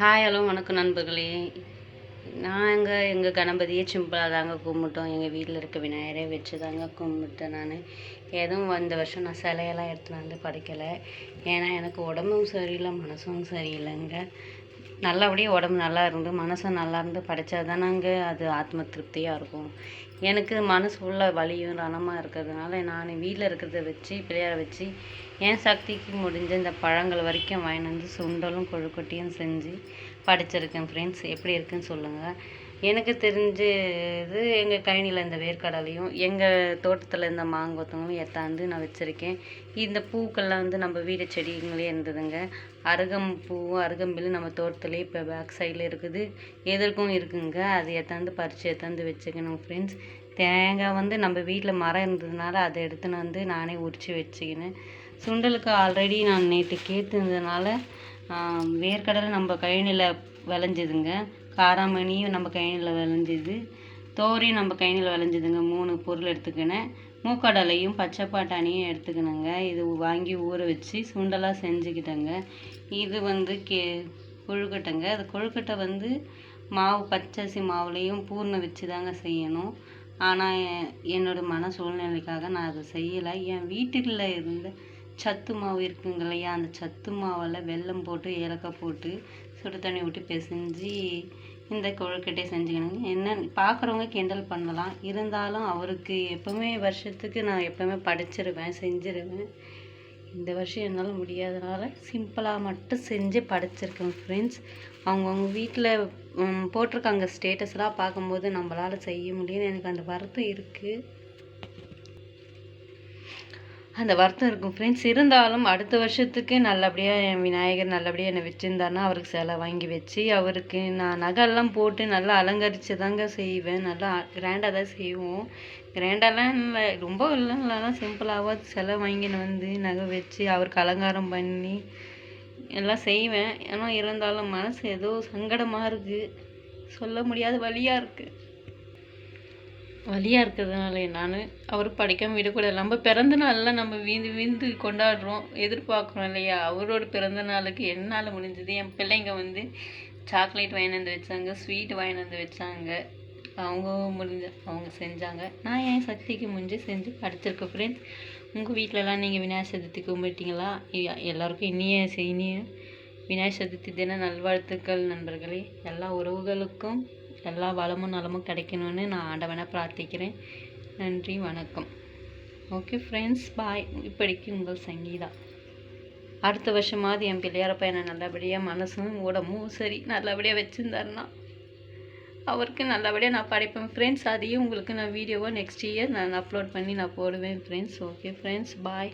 Hi hello வணக்கம் நண்பர்களே. நாங்கள் எங்கள் கணபதியை சிம்பிளாக தாங்க கும்பிட்டோம். எங்கள் வீட்டில் இருக்க விநாயகரை வச்சு தாங்க கும்பிட்டேன் நான். எதுவும் இந்த வருஷம் நான் சிலையெல்லாம் எடுத்துன்னு வந்து படைக்கலை. ஏன்னா எனக்கு உடம்பும் சரியில்லை மனசும் சரியில்லைங்க. நல்லபடியாக உடம்பு நல்லா இருந்து மனசும் நல்லா இருந்து படித்தா தானங்க அது ஆத்ம திருப்தியாக இருக்கும். எனக்கு மனசு ஃபுல்லாக வலியும் ரணமாக இருக்கிறதுனால நான் வீட்டில் இருக்கிறத வச்சு பிள்ளையார வச்சு என் சக்திக்கு முடிஞ்ச இந்த பழங்கள் வரைக்கும் வாங்கிட்டு வந்து சுண்டலும் கொழுக்கட்டையும் செஞ்சு படைச்சிருக்கேன் ஃப்ரெண்ட்ஸ் எப்படி இருக்குன்னு சொல்லுங்கள் எனக்கு தெரிஞ்சது எங்கள் கழனியில் இந்த வேர்க்கடலையும் எங்கள் தோட்டத்தில் இந்த மாங்கொத்தங்களும் எத்தாந்து நான் வச்சுருக்கேன். இந்த பூக்கள்லாம் வந்து நம்ம வீடு செடிங்களே இருந்ததுங்க. அருகம் பூவும் அருகம்பில் நம்ம தோட்டத்துலேயே இப்போ பேக் சைடில் இருக்குது. எதற்கும் இருக்குங்க. அது எத்தாந்து பறித்து எத்தாந்து வச்சுக்கணும் ஃப்ரெண்ட்ஸ் தேங்காய் வந்து நம்ம வீட்டில் மரம் இருந்ததுனால அதை எடுத்துன்னு வந்து நானே உரித்து வச்சுக்கினேன். சுண்டலுக்கு ஆல்ரெடி நான் நேற்று கேட்டுருந்ததுனால வேர்க்கடலை நம்ம கழனியில் விளைஞ்சிதுங்க. காராமணியும் நம்ம கழனியில் விளைஞ்சிது. தோரையும் நம்ம கழனியில் விளைஞ்சிதுங்க. மூணு பொருள் எடுத்துக்கினேன். மூக்கடலையும் பச்சை பட்டாணியும் எடுத்துக்கினேங்க. இது வாங்கி ஊற வச்சு சுண்டலாக செஞ்சுக்கிட்டேங்க. இது வந்து கே கொழுக்கட்டைங்க. அது கொழுக்கட்டை வந்து மாவு பச்சரிசி மாவுலேயும் பூர்ணம் வச்சு தாங்க செய்யணும். ஆனால் என்னோடய மன சூழ்நிலைக்காக நான் அதை செய்யலை. என் வீட்டில் இருந்த சத்து மாவு இருக்குங்க இல்லையா? அந்த சத்து மாவில் வெல்லம் போட்டு ஏலக்காய் போட்டு சுடு தண்ணி விட்டு பிசைஞ்சு இந்த கொழுக்கட்டையை செஞ்சுக்கணுங்க. என்ன பார்க்குறவங்க கிண்டல் பண்ணலாம். இருந்தாலும் அவருக்கு எப்போவுமே வருஷத்துக்கு நான் எப்போவுமே படிச்சிருவேன் செஞ்சிருவேன். இந்த வருஷம் என்னால் முடியாதனால சிம்பிளாக மட்டும் செஞ்சு படைச்சிருக்கேன் ஃப்ரெண்ட்ஸ் அவங்கவுங்க வீட்டில் போட்டிருக்காங்க ஸ்டேட்டஸ்லாம் பார்க்கும்போது நம்மளால் செய்ய முடியும்னு எனக்கு அந்த வருத்தம் இருக்குது அந்த வருத்தம் இருக்கும். ஃப்ரெண்ட்ஸ் இருந்தாலும் அடுத்த வருஷத்துக்கு நல்லபடியாக என் விநாயகர் நல்லபடியாக என்னை வச்சுருந்தாருன்னா அவருக்கு சிலை வாங்கி வச்சு அவருக்கு நான் நகைலாம் போட்டு நல்லா அலங்கரித்து தாங்க செய்வேன். நல்லா கிராண்டாக தான் செய்வோம். கிராண்டாலாம் இல்லை ரொம்ப இல்லை இல்லைனா சிம்பிளாக சிலை வாங்கின்னு வந்து நகை வச்சு அவருக்கு அலங்காரம் பண்ணி எல்லாம் செய்வேன். ஆனால் இருந்தாலும் மனசு ஏதோ சங்கடமாக இருக்குது சொல்ல முடியாத வழியாக இருக்குது வழியாக இருக்கிறதுனால நான் அவர் படிக்காமல் விடக்கூடாது நம்ம பிறந்த நாளில் நம்ம வீந்து வீந்து கொண்டாடுறோம் எதிர்பார்க்குறோம் இல்லையா? அவரோட பிறந்த நாளுக்கு என்னால் முடிஞ்சது? என் பிள்ளைங்க வந்து சாக்லேட் வாங்கிட்டு வந்து வச்சாங்க ஸ்வீட் வாங்கிட்டு வந்து வச்சாங்க. அவங்க முடிஞ்ச அவங்க செஞ்சாங்க. நான் என் சக்திக்கு முடிஞ்சு செஞ்சு படிச்சிருக்கேன் ஃப்ரெண்ட்ஸ் உங்கள் வீட்டிலலாம் நீங்கள் விநாயகர் சதுர்த்தி கும்பிட்டீங்களா? எல்லாருக்கும் இனிய இனிய விநாயகர் சதுர்த்தி தின நல்வாழ்த்துக்கள் நண்பர்களே. எல்லா உறவுகளுக்கும் எல்லா வளமும் நலமும் கிடைக்கணும்னு நான் ஆண்டவனை பிரார்த்திக்கிறேன். நன்றி வணக்கம். ஓகே ஃப்ரெண்ட்ஸ் பாய் இப்படிக்கு உங்கள் சங்கீதா. அடுத்த வருஷமாவது என் பிள்ளையார பையனை நல்லபடியாக மனசும் உடம்பும் சரி நல்லபடியாக வச்சுருந்தாருன்னா அவருக்கு நல்லபடியாக நான் படைப்பேன். ஃப்ரெண்ட்ஸ் அதையும் உங்களுக்கு நான் வீடியோவாக நெக்ஸ்ட் இயர் நான் அப்லோட் பண்ணி நான் போடுவேன். Friends okay friends bye